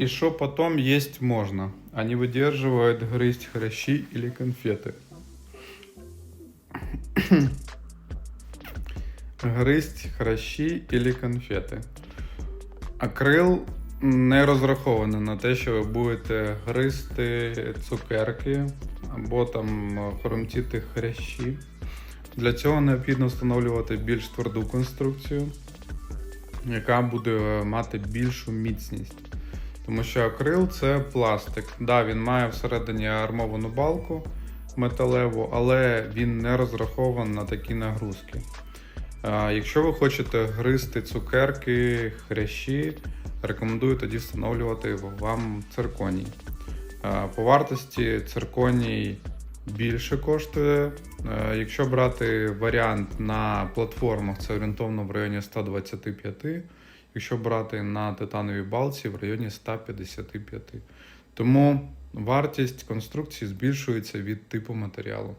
И что потом есть можно. Они выдерживают грызть хрящи или конфеты. Гризть хрящі или конфети. Акрил не розрахований на те, що ви будете гризти цукерки або там хромтіти хрящі. Для цього необхідно встановлювати більш тверду конструкцію, яка буде мати більшу міцність. Тому що акрил це пластик. Да, він має всередині армовану балку металеву, але він не розрахований на такі нагрузки. Якщо ви хочете гризти цукерки, хрящі, рекомендую тоді встановлювати вам цирконій. По вартості цирконій більше коштує. Якщо брати варіант на платформах, це орієнтовно в районі 125. Якщо брати на титановій балці в районі 155. Тому вартість конструкції збільшується від типу матеріалу.